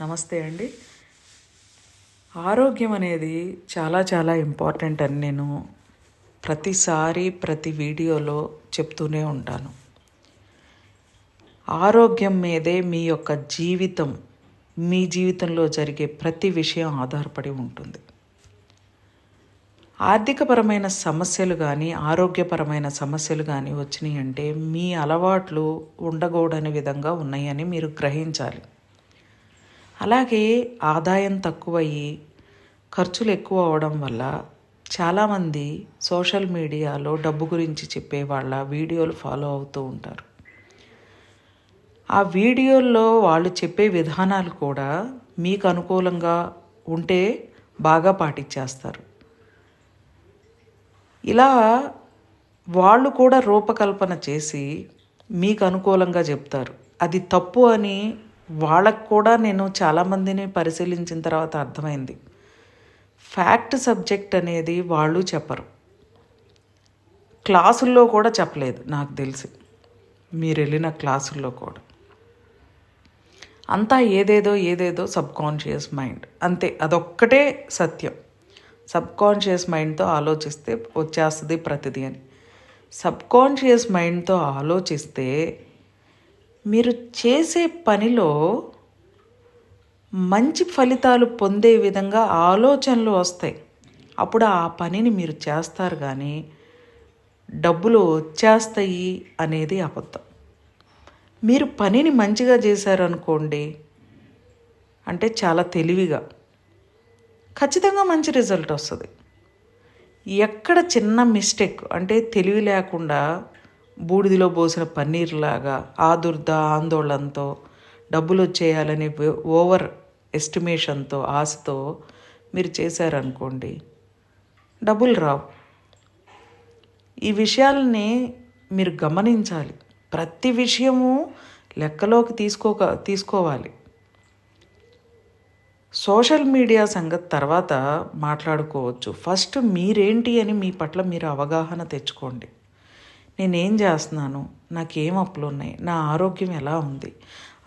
నమస్తే అండి. ఆరోగ్యం అనేది చాలా చాలా ఇంపార్టెంట్ అని నేను ప్రతిసారి ప్రతి వీడియోలో చెప్తూనే ఉంటాను. ఆరోగ్యం మీదే మీ యొక్క జీవితం మీ జీవితంలో జరిగే ప్రతి విషయం ఆధారపడి ఉంటుంది. ఆర్థికపరమైన సమస్యలు కానీ ఆరోగ్యపరమైన సమస్యలు కానీ వచ్చినాయి అంటే మీ అలవాట్లు ఉండకూడని విధంగా ఉన్నాయని మీరు గ్రహించాలి. అలాగే ఆదాయం తక్కువయ్యి ఖర్చులు ఎక్కువ అవడం వల్ల చాలామంది సోషల్ మీడియాలో డబ్బు గురించి చెప్పే వాళ్ళ వీడియోలు ఫాలో అవుతూ ఉంటారు. ఆ వీడియోల్లో వాళ్ళు చెప్పే విధానాలు కూడా మీకు అనుకూలంగా ఉంటే బాగా పాటించేస్తారు ఇలా వాళ్ళు కూడా రూపకల్పన చేసి మీకు అనుకూలంగా చెప్తారు. అది తప్పు అని వాళ్ళకు కూడా నేను చాలామందిని పరిశీలించిన తర్వాత అర్థమైంది. ఫ్యాక్ట్ సబ్జెక్ట్ అనేది వాళ్ళు చెప్పరు. క్లాసుల్లో కూడా చెప్పలేదు నాకు తెలిసి. మీరు వెళ్ళిన క్లాసుల్లో కూడా. అంతా ఏదేదో ఏదేదో సబ్కాన్షియస్ మైండ్. అంతే అదొక్కటే సత్యం. సబ్కాన్షియస్ మైండ్తో ఆలోచిస్తే వచ్చేస్తుంది ప్రతిదీ అని. సబ్కాన్షియస్ మైండ్తో ఆలోచిస్తే మీరు చేసే పనిలో మంచి ఫలితాలు పొందే విధంగా ఆలోచనలు వస్తాయి. అప్పుడు ఆ పనిని మీరు చేస్తారు కానీ డబ్బులు వచ్చేస్తాయి అనేది అబద్ధం. మీరు పనిని మంచిగా చేశారనుకోండి అంటే చాలా తెలివిగా ఖచ్చితంగా మంచి రిజల్ట్ వస్తుంది. ఎక్కడ చిన్న మిస్టేక్ అంటే తెలివి లేకుండా బూడిదిలో పోసిన పన్నీర్లాగా ఆదుర్ద ఆందోళనతో డబ్బులు వచ్చేయాలని ఓవర్ ఎస్టిమేషన్తో ఆశతో మీరు చేశారనుకోండి డబ్బులు రావు. ఈ విషయాలని మీరు గమనించాలి. ప్రతి విషయము లెక్కలోకి తీసుకోక తీసుకోవాలి. సోషల్ మీడియా సంగతి తర్వాత మాట్లాడుకోవచ్చు. ఫస్ట్ మీరేంటి అని మీ పట్ల మీరు అవగాహన తెచ్చుకోండి. నేనేం చేస్తున్నాను? నాకేం అప్పులు ఉన్నాయి? నా ఆరోగ్యం ఎలా ఉంది?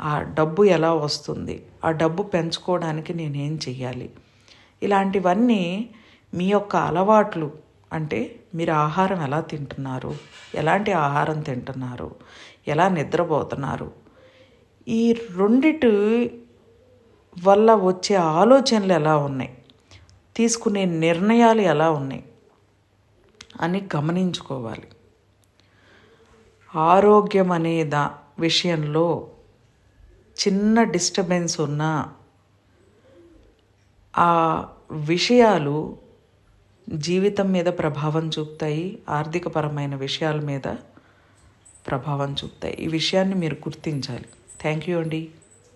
ఆ డబ్బు ఎలా వస్తుంది? ఆ డబ్బు పెంచుకోవడానికి నేనేం చెయ్యాలి? ఇలాంటివన్నీ మీ యొక్క అలవాట్లు అంటే మీరు ఆహారం ఎలా తింటున్నారు? ఎలాంటి ఆహారం తింటున్నారు? ఎలా నిద్రపోతున్నారు? ఈ రెండిటి వల్ల వచ్చే ఆలోచనలు ఎలా ఉన్నాయి? తీసుకునే నిర్ణయాలు ఎలా ఉన్నాయి? అని గమనించుకోవాలి. ఆరోగ్యం అనే దా విషయంలో చిన్న డిస్టర్బెన్స్ ఉన్నా ఆ విషయాలు జీవితం మీద ప్రభావం చూపుతాయి ఆర్థికపరమైన విషయాల మీద ప్రభావం చూపుతాయి. ఈ విషయాన్ని మీరు గుర్తించాలి. థ్యాంక్ యూ అండి.